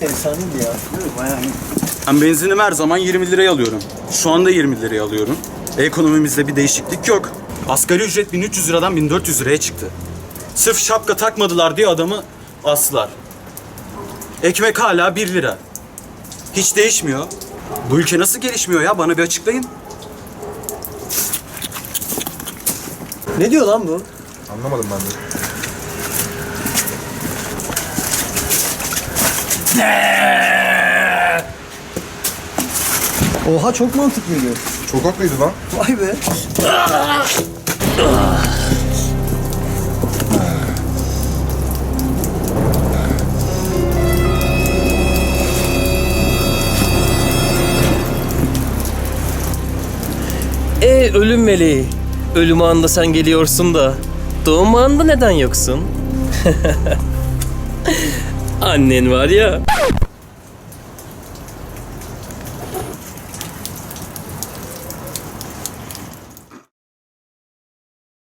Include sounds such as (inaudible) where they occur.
Efsaneydi ya. Ben benzinimi her zaman 20 liraya alıyorum. Şu anda 20 liraya alıyorum. Ekonomimizde bir değişiklik yok. Asgari ücret 1300 liradan 1400 liraya çıktı. Sırf şapka takmadılar diye adamı aslar. Ekmek hala 1 lira. Hiç değişmiyor. Bu ülke nasıl gelişmiyor ya? Bana bir açıklayın. Ne diyor lan bu? Anlamadım ben de. Oha çok mantıklıydı. Çok haklıydı lan. Vay be. E ölüm meleği. Ölüm anında sen geliyorsun da doğum anında neden yoksun? (laughs) Annen var ya.